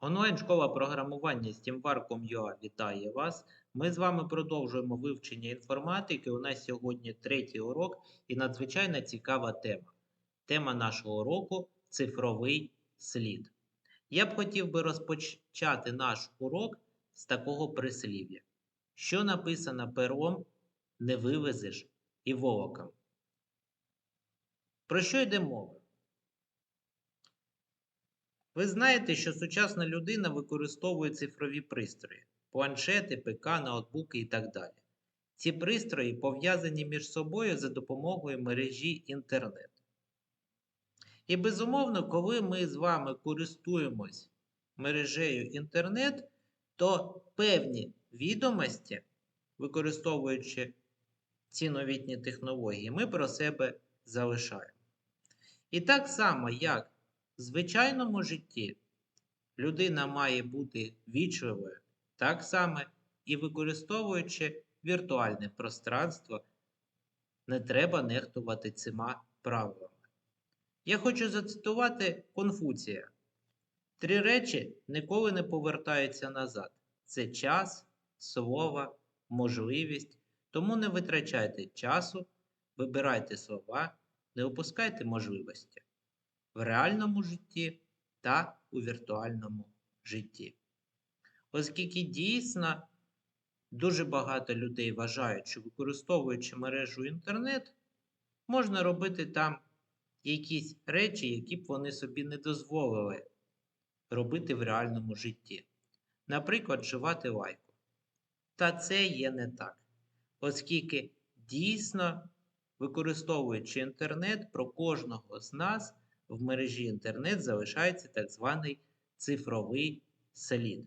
Онлайн-школа програмування SteamWar.com.ua вітає вас. Ми з вами продовжуємо вивчення інформатики. У нас сьогодні третій урок і надзвичайно цікава тема. Тема нашого уроку цифровий слід. Я б хотів би розпочати наш урок з такого прислів'я. Що написано пером, не вивезеш і волоком. Про що йде мова? Ви знаєте, що сучасна людина використовує цифрові пристрої, планшети, ПК, ноутбуки і так далі. Ці пристрої пов'язані між собою за допомогою мережі інтернет. І безумовно, коли ми з вами користуємось мережею інтернет, то певні відомості, використовуючи ці новітні технології, ми про себе залишаємо. І так само, як в звичайному житті людина має бути вічливою, так само і використовуючи віртуальне пространство, не треба нехтувати цими правилами. Я хочу зацитувати Конфуція. Три речі ніколи не повертаються назад: це час, слово, можливість. Тому не витрачайте часу, вибирайте слова, не опускайте можливості в реальному житті та у віртуальному житті. Оскільки дійсно дуже багато людей вважають, що використовуючи мережу інтернет, можна робити там якісь речі, які б вони собі не дозволили робити в реальному житті. Наприклад, вживати лайку. Та це є не так. Оскільки дійсно, використовуючи інтернет, про кожного з нас в мережі інтернет залишається так званий цифровий слід.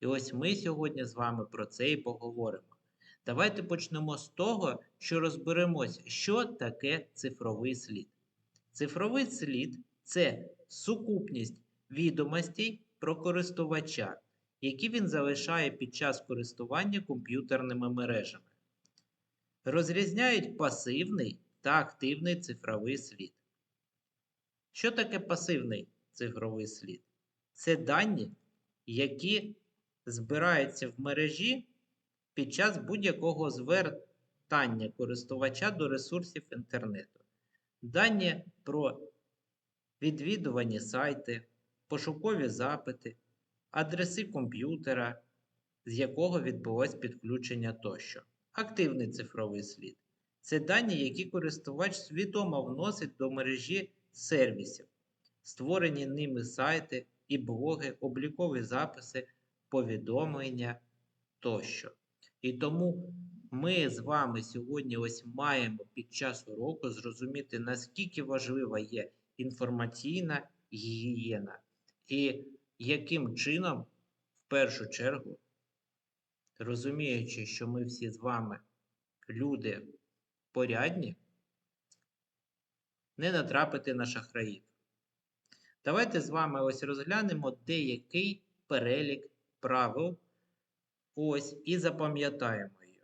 І ось ми сьогодні з вами про це і поговоримо. Давайте почнемо з того, що розберемося, що таке цифровий слід. Цифровий слід це сукупність відомостей про користувача, які він залишає під час користування комп'ютерними мережами. Розрізняють пасивний та активний цифровий слід. Що таке пасивний цифровий слід? Це дані, які збираються в мережі під час будь-якого звертання користувача до ресурсів інтернету. Дані про відвідувані сайти, пошукові запити, адреси комп'ютера, з якого відбулось підключення тощо. Активний цифровий слід це дані, які користувач свідомо вносить до мережі сервісів, створені ними сайти і блоги, облікові записи, повідомлення тощо. І тому ми з вами сьогодні ось маємо під час уроку зрозуміти, наскільки важлива є інформаційна гігієна, і яким чином, в першу чергу, розуміючи, що ми всі з вами люди порядні, не натрапити на шахраїв. Давайте з вами ось розглянемо деякий перелік правил. Ось і запам'ятаємо їх.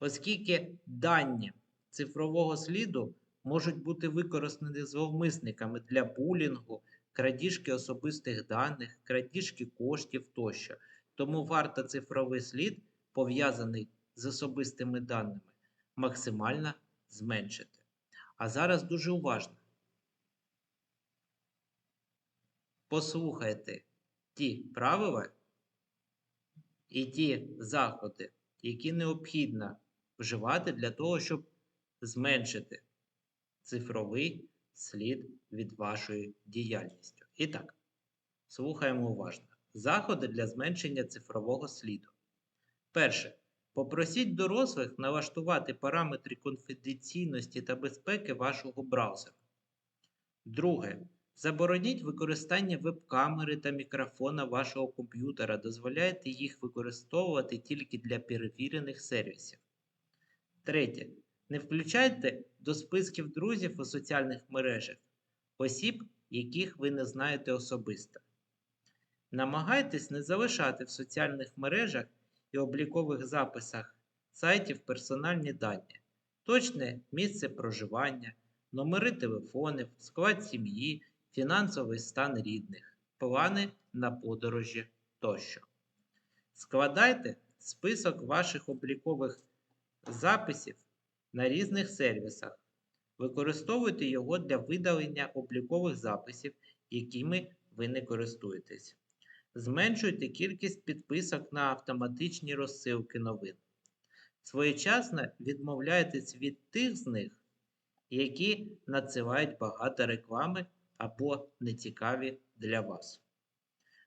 Оскільки дані цифрового сліду можуть бути використані зловмисниками для булінгу, крадіжки особистих даних, крадіжки коштів тощо. Тому варто цифровий слід, пов'язаний з особистими даними, максимально зменшити. А зараз дуже уважно. Послухайте ті правила і ті заходи, які необхідно вживати для того, щоб зменшити цифровий слід від вашої діяльності. І так, слухаємо уважно. Заходи для зменшення цифрового сліду. Перше. Попросіть дорослих налаштувати параметри конфіденційності та безпеки вашого браузера. Друге. Забороніть використання веб-камери та мікрофона вашого комп'ютера. Дозволяйте їх використовувати тільки для перевірених сервісів. Третє. Не включайте до списків друзів у соціальних мережах осіб, яких ви не знаєте особисто. Намагайтесь не залишати в соціальних мережах і облікових записах сайтів персональні дані, точне місце проживання, номери телефонів, склад сім'ї, фінансовий стан рідних плани на подорожі тощо. Складайте список ваших облікових записів на різних сервісах. Використовуйте його для видалення облікових записів, якими ви не користуєтесь. Зменшуйте кількість підписок на автоматичні розсилки новин. Своєчасно відмовляйтесь від тих з них, які надсилають багато реклами або нецікаві для вас.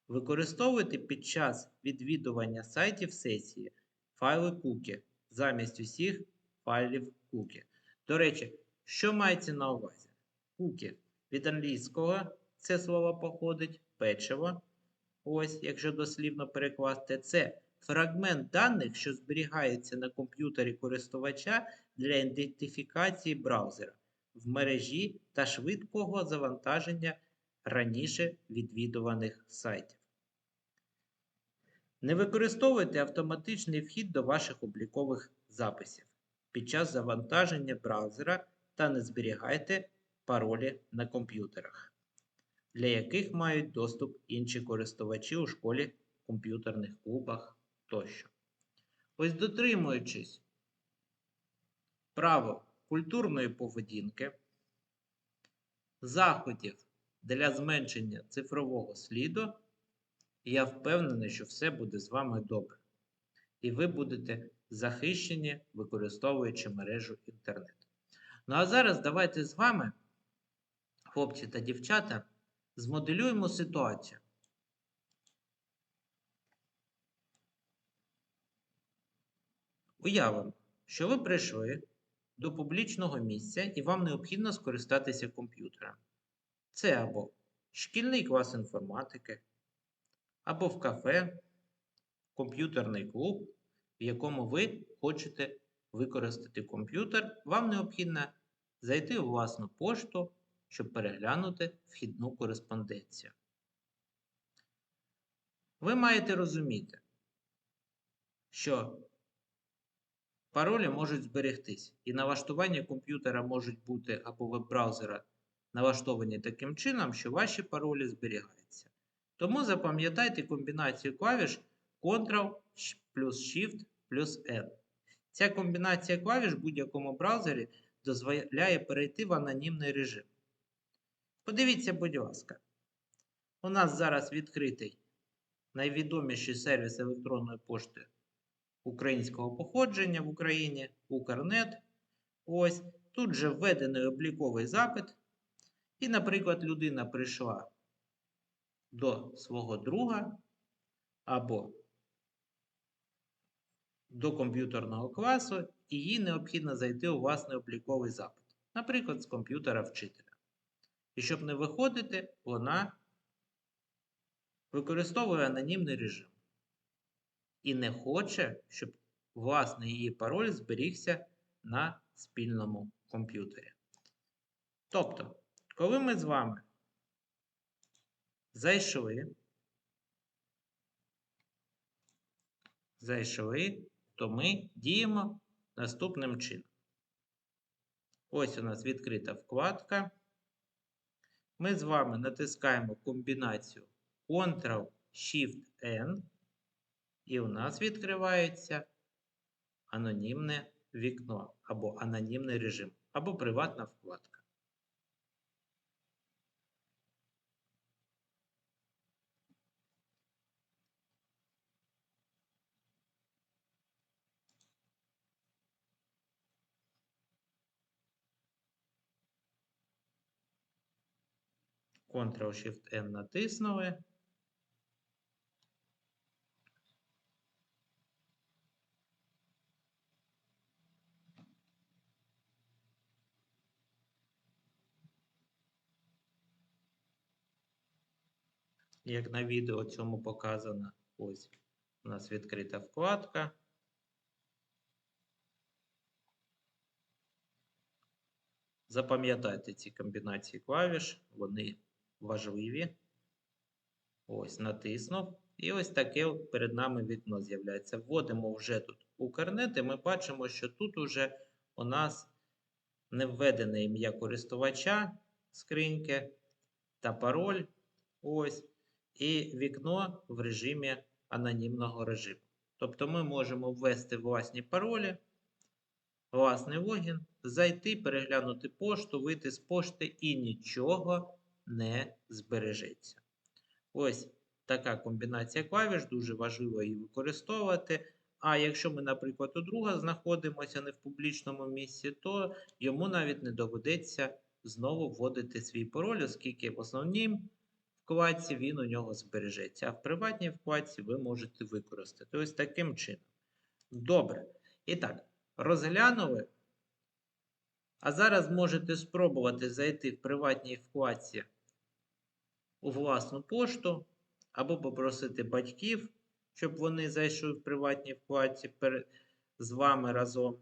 Використовуйте під час відвідування сайтів сесії файли куки замість усіх файлів куки. До речі, що мається на увазі? Куки від англійського це слово походить, печиво. Ось, якщо дослівно перекласти, це фрагмент даних, що зберігається на комп'ютері користувача для ідентифікації браузера в мережі та швидкого завантаження раніше відвідуваних сайтів. Не використовуйте автоматичний вхід до ваших облікових записів під час завантаження браузера та не зберігайте паролі на комп'ютерах, для яких мають доступ інші користувачі у школі, комп'ютерних клубах тощо. Ось дотримуючись правил культурної поведінки, заходів для зменшення цифрового сліду, я впевнений, що все буде з вами добре. І ви будете захищені, використовуючи мережу інтернет. Ну а зараз давайте з вами, хлопці та дівчата, змоделюємо ситуацію. Уявимо, що ви прийшли до публічного місця і вам необхідно скористатися комп'ютером. Це або шкільний клас інформатики, або в кафе, комп'ютерний клуб, в якому ви хочете використати комп'ютер, вам необхідно зайти у власну пошту, щоб переглянути вхідну кореспонденцію. Ви маєте розуміти, що паролі можуть зберегтись, і налаштування комп'ютера можуть бути або веб-браузера налаштовані таким чином, що ваші паролі зберігаються. Тому запам'ятайте комбінацію клавіш Ctrl плюс Shift плюс N. Ця комбінація клавіш в будь-якому браузері дозволяє перейти в анонімний режим. Подивіться, будь ласка, у нас зараз відкритий найвідоміший сервіс електронної пошти українського походження в Україні Укрнет. Ось тут же введений обліковий запит. І, наприклад, людина прийшла до свого друга або до комп'ютерного класу, і їй необхідно зайти у власний обліковий запит, наприклад, з комп'ютера вчителя. І щоб не виходити, вона використовує анонімний режим. І не хоче, щоб власний її пароль зберігся на спільному комп'ютері. Тобто, коли ми з вами зайшли, зайшли, то ми діємо наступним чином. Ось у нас відкрита вкладка. Ми з вами натискаємо комбінацію Ctrl-Shift-N, і у нас відкривається анонімне вікно або анонімний режим, або приватна вкладка. Ctrl-Shift-N натиснули. Як на відео цьому показано, ось у нас відкрита вкладка. Запам'ятайте ці комбінації клавіш, вони важливі. Ось, натиснув. І ось таке перед нами вікно з'являється. Вводимо вже тут Укрнет, і ми бачимо, що тут уже у нас не введене ім'я користувача скриньки та пароль. Ось. і вікно в режимі анонімного режиму. Тобто ми можемо ввести власні паролі, власний логін, зайти, переглянути пошту, вийти з пошти і нічого не збережеться. Ось така комбінація клавіш, дуже важливо її використовувати. А якщо ми, наприклад, у друга знаходимося не в публічному місці, то йому навіть не доведеться знову вводити свій пароль, оскільки в основній вкладці він у нього збережеться, а в приватній вкладці ви можете використати. Ось таким чином. Добре. І так, розглянули. А зараз можете спробувати зайти в приватній вкладці у власну пошту, або попросити батьків, щоб вони зайшли в приватній вкладці з вами разом.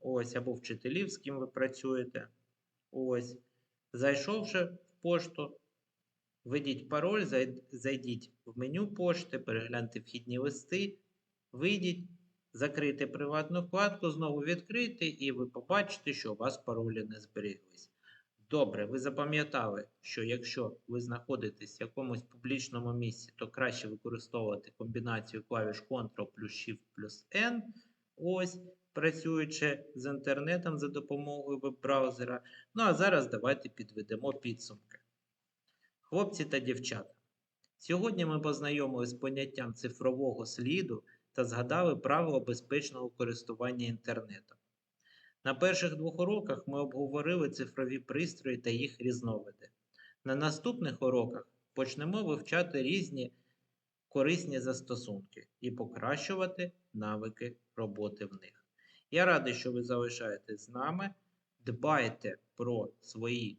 Ось, або вчителів, з ким ви працюєте. Ось. Зайшовши в пошту, введіть пароль, зай- зайдіть в меню пошти, перегляньте вхідні листи, вийдіть, закрийте приватну вкладку, знову відкрийте, і ви побачите, що у вас паролі не зберіглись. Добре, ви запам'ятали, що якщо ви знаходитесь в якомусь публічному місці, то краще використовувати комбінацію клавіш Ctrl плюс Shift плюс N. Ось, працюючи з інтернетом за допомогою веб-браузера. Ну а зараз давайте підведемо підсумки. Хлопці та дівчата. Сьогодні ми познайомилися з поняттям цифрового сліду та згадали правила безпечного користування інтернетом. На перших двох уроках ми обговорили цифрові пристрої та їх різновиди. На наступних уроках почнемо вивчати різні корисні застосунки і покращувати навики роботи в них. Я радий, що ви залишаєтесь з нами. Дбайте про свої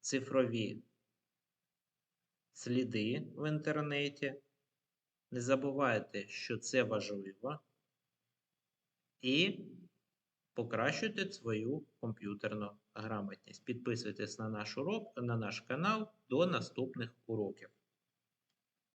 цифрові сліди в інтернеті. Не забувайте, що це важливо. І покращуйте свою комп'ютерну грамотність. Підписуйтесь на наш урок, на наш канал до наступних уроків.